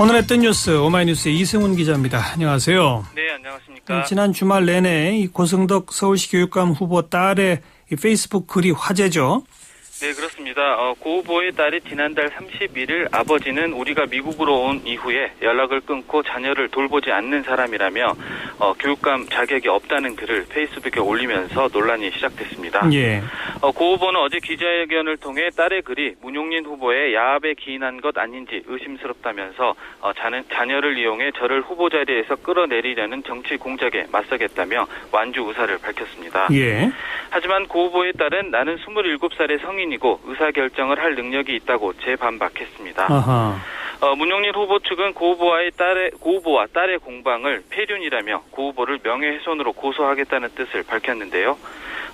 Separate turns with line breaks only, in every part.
오늘의 뜬 뉴스 오마이뉴스의 이승훈 기자입니다. 안녕하세요.
네, 안녕하십니까.
지난 주말 내내 이 고승덕 서울시 교육감 후보 딸의 이 페이스북 글이 화제죠.
네, 그렇습니다. 어, 고 후보의 딸이 지난달 31일 아버지는 우리가 미국으로 온 이후에 연락을 끊고 자녀를 돌보지 않는 사람이라며 어, 교육감 자격이 없다는 글을 페이스북에 올리면서 논란이 시작됐습니다.
예.
어, 고 후보는 어제 기자회견을 통해 딸의 글이 문용린 후보의 야합에 기인한 것 아닌지 의심스럽다면서 어, 자는, 자녀를 이용해 저를 후보 자리에서 끌어내리려는 정치 공작에 맞서겠다며 완주 의사를 밝혔습니다.
예.
하지만 고 후보의 딸은 나는 27살의 성인이고 의사결정을 할 능력이 있다고 재반박했습니다.
아하.
어, 문용린 후보 측은 고 후보와의 딸의 고 후보와 딸의 공방을 폐륜이라며 고 후보를 명예훼손으로 고소하겠다는 뜻을 밝혔는데요.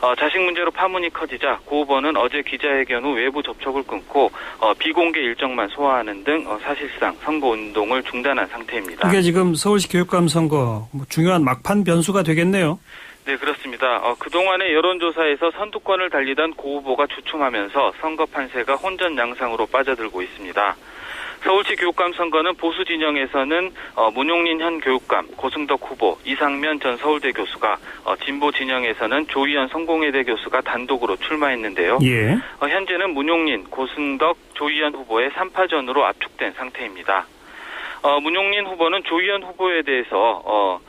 어, 자식 문제로 파문이 커지자 고 후보는 어제 기자회견 후 외부 접촉을 끊고 어, 비공개 일정만 소화하는 등 어, 사실상 선거 운동을 중단한 상태입니다.
이게 지금 서울시 교육감 선거 뭐 중요한 막판 변수가 되겠네요.
네, 그렇습니다. 어, 그동안의 여론조사에서 선두권을 달리던 고 후보가 주춤하면서 선거 판세가 혼전 양상으로 빠져들고 있습니다. 서울시 교육감 선거는 보수 진영에서는 어, 문용린 현 교육감, 고승덕 후보, 이상면 전 서울대 교수가, 어, 진보 진영에서는 조희연 성공회대 교수가 단독으로 출마했는데요.
예.
어, 현재는 문용린, 고승덕, 조희연 후보의 3파전으로 압축된 상태입니다. 어, 문용린 후보는 조희연 후보에 대해서 어,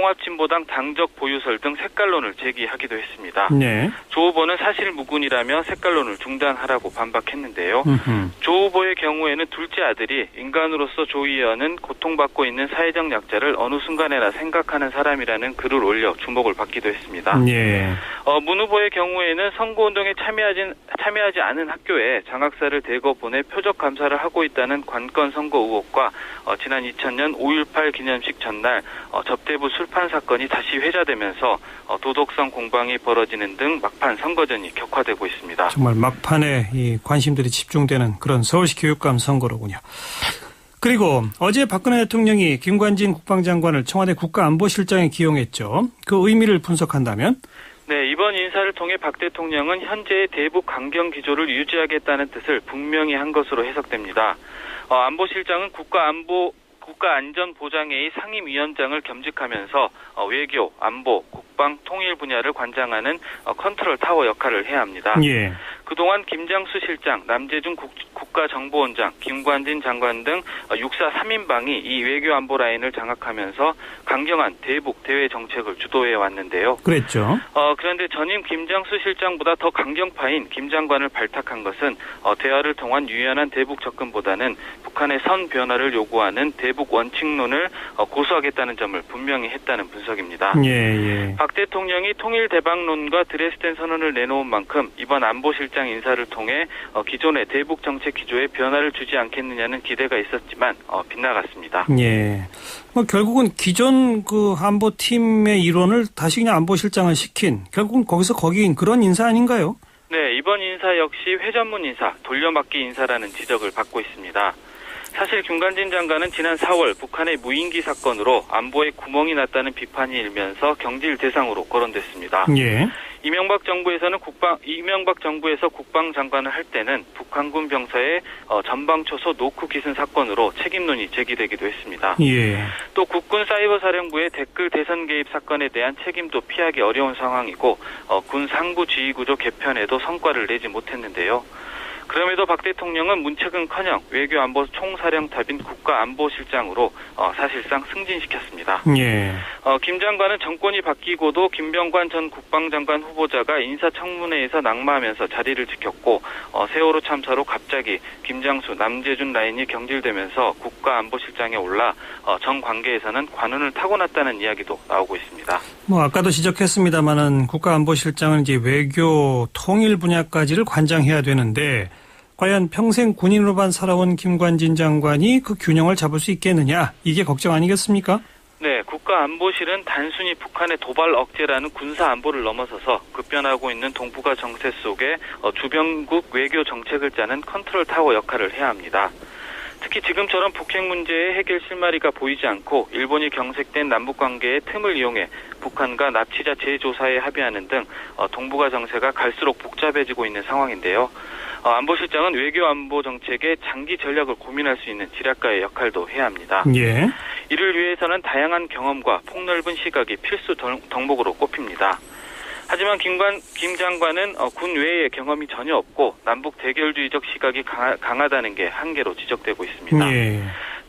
통합진보당 당적 보유설 등 색깔론을 제기하기도 했습니다.
네.
조 후보는 사실 무근이라며 색깔론을 중단하라고 반박했는데요.
음흠.
조 후보의 경우에는 둘째 아들이 인간으로서 조 의원은 고통받고 있는 사회적 약자를 어느 순간에나 생각하는 사람이라는 글을 올려 주목을 받기도 했습니다.
예.
어, 문 후보의 경우에는 선거운동에 참여하진, 참여하지 않은 학교에 장학사를 대거 보내 표적 감사를 하고 있다는 관건 선거 의혹과 어, 지난 2000년 5.18 기념식 전날 어, 접대부 술판 사건이 다시 회자되면서 어, 도덕성 공방이 벌어지는 등 막판 선거전이 격화되고 있습니다.
정말 막판에 이 관심들이 집중되는 그런 서울시 교육감 선거로군요. 그리고 어제 박근혜 대통령이 김관진 국방장관을 청와대 국가안보실장에 기용했죠. 그 의미를 분석한다면
네, 이번 인사를 통해 박 대통령은 현재의 대북 강경 기조를 유지하겠다는 뜻을 분명히 한 것으로 해석됩니다. 어, 안보실장은 국가안보 국가안전보장회의 상임위원장을 겸직하면서 어, 외교, 안보, 국방, 통일 분야를 관장하는 어, 컨트롤 타워 역할을 해야 합니다.
예.
그동안 김장수 실장, 남재준 국, 가정보원장 김관진 장관 등 어, 육사 3인방이 이 외교 안보 라인을 장악하면서 강경한 대북 대외 정책을 주도해 왔는데요.
그랬죠.
어, 그런데 전임 김장수 실장보다 더 강경파인 김 장관을 발탁한 것은 어, 대화를 통한 유연한 대북 접근보다는 북한의 선 변화를 요구하는 대북 원칙론을 어, 고수하겠다는 점을 분명히 했다는 분석입니다.
예, 예.
박 대통령이 통일 대박론과 드레스덴 선언을 내놓은 만큼 이번 안보실장 인사를 통해 어, 기존의 대북 정책 기조에 변화를 주지 않겠느냐는 기대가 있었지만 어, 빗나갔습니다.
예. 뭐 결국은 기존 그 안보 팀의 일원을 다시 그냥 안보실장을 시킨 결국은 거기서 거기인 그런 인사 아닌가요?
네, 이번 인사 역시 회전문 인사, 돌려막기 인사라는 지적을 받고 있습니다. 사실 김관진 장관은 지난 4월 북한의 무인기 사건으로 안보에 구멍이 났다는 비판이 일면서 경질 대상으로 거론됐습니다.
예.
이명박 정부에서는 국방 이명박 정부에서 국방장관을 할 때는 북한군 병사의 어, 전방 초소 노크 기승 사건으로 책임론이 제기되기도 했습니다.
예.
또 국군 사이버사령부의 댓글 대선 개입 사건에 대한 책임도 피하기 어려운 상황이고 어, 군 상부 지휘 구조 개편에도 성과를 내지 못했는데요. 그럼에도 박 대통령은 문책은커녕 외교안보 총사령탑인 국가안보실장으로 어, 사실상 승진시켰습니다.
예.
어, 김 장관은 정권이 바뀌고도 김병관 전 국방장관 후보자가 인사청문회에서 낙마하면서 자리를 지켰고 어, 세월호 참사로 갑자기 김장수, 남재준 라인이 경질되면서 국가안보실장에 올라 어, 정 관계에서는 관운을 타고났다는 이야기도 나오고 있습니다.
뭐 아까도 지적했습니다마는 국가안보실장은 이제 외교 통일 분야까지를 관장해야 되는데 과연 평생 군인으로만 살아온 김관진 장관이 그 균형을 잡을 수 있겠느냐 이게 걱정 아니겠습니까?
네, 국가안보실은 단순히 북한의 도발 억제라는 군사 안보를 넘어서서 급변하고 있는 동북아 정세 속에 어, 주변국 외교 정책을 짜는 컨트롤 타워 역할을 해야 합니다. 특히 지금처럼 북핵 문제의 해결 실마리가 보이지 않고 일본이 경색된 남북 관계의 틈을 이용해 북한과 납치자 재조사에 합의하는 등 어, 동북아 정세가 갈수록 복잡해지고 있는 상황인데요. 어, 안보실장은 외교 안보 정책의 장기 전략을 고민할 수 있는 지략가의 역할도 해야 합니다.
예.
이를 위해서는 다양한 경험과 폭넓은 시각이 필수 덕- 덕목으로 꼽힙니다. 하지만 김관, 김 장관은 어, 군 외의 경험이 전혀 없고 남북 대결주의적 시각이 강하, 강하다는 게 한계로 지적되고 있습니다.
예.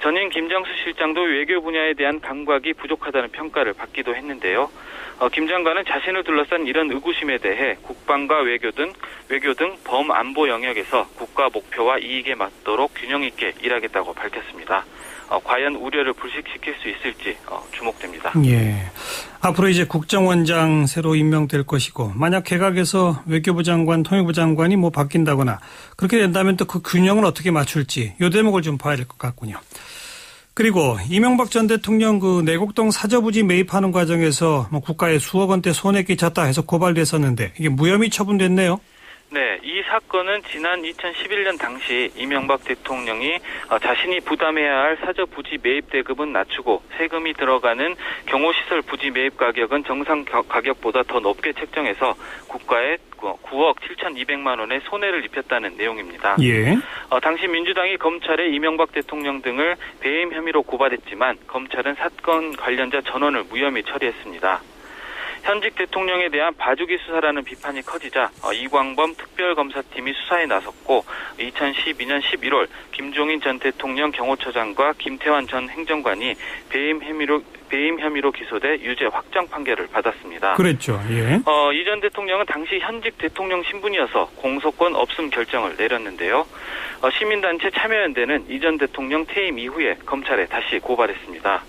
전임 김장수 실장도 외교 분야에 대한 감각이 부족하다는 평가를 받기도 했는데요. 어, 김 장관은 자신을 둘러싼 이런 의구심에 대해 국방과 외교 등 외교 등 범안보 영역에서 국가 목표와 이익에 맞도록 균형 있게 일하겠다고 밝혔습니다. 어, 과연 우려를 불식시킬 수 있을지 어, 주목됩니다.
예. 앞으로 이제 국정원장 새로 임명될 것이고 만약 개각에서 외교부 장관, 통일부 장관이 뭐 바뀐다거나 그렇게 된다면 또 그 균형을 어떻게 맞출지 요 대목을 좀 봐야 될 것 같군요. 그리고 이명박 전 대통령 그 내곡동 사저부지 매입하는 과정에서 뭐 국가에 수억 원대 손해 끼쳤다 해서 고발됐었는데 이게 무혐의 처분됐네요.
네, 이 사건은 지난 2011년 당시 이명박 대통령이 어, 자신이 부담해야 할 사저 부지 매입 대급은 낮추고 세금이 들어가는 경호시설 부지 매입 가격은 정상 가- 가격보다 더 높게 책정해서 국가에 9억 7,200만 원의 손해를 입혔다는 내용입니다.
예.
어, 당시 민주당이 검찰에 이명박 대통령 등을 배임 혐의로 고발했지만 검찰은 사건 관련자 전원을 무혐의 처리했습니다. 현직 대통령에 대한 봐주기 수사라는 비판이 커지자 어, 이광범 특별검사팀이 수사에 나섰고 2012년 11월 김종인 전 대통령 경호처장과 김태환 전 행정관이 배임 혐의로 배임 혐의로 기소돼 유죄 확정 판결을 받았습니다.
그랬죠. 예.
어, 이전 대통령은 당시 현직 대통령 신분이어서 공소권 없음 결정을 내렸는데요. 어, 시민단체 참여연대는 이전 대통령 퇴임 이후에 검찰에 다시 고발했습니다.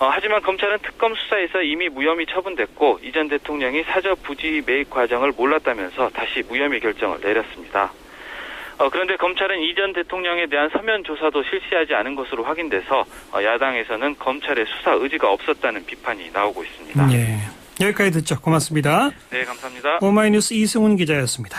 어, 하지만 검찰은 특검 수사에서 이미 무혐의 처분됐고 이 전 대통령이 사저 부지 매입 과정을 몰랐다면서 다시 무혐의 결정을 내렸습니다. 어, 그런데 검찰은 이 전 대통령에 대한 서면 조사도 실시하지 않은 것으로 확인돼서 어, 야당에서는 검찰의 수사 의지가 없었다는 비판이 나오고 있습니다.
예. 여기까지 듣죠. 고맙습니다.
네, 감사합니다.
오마이뉴스 이승훈 기자였습니다.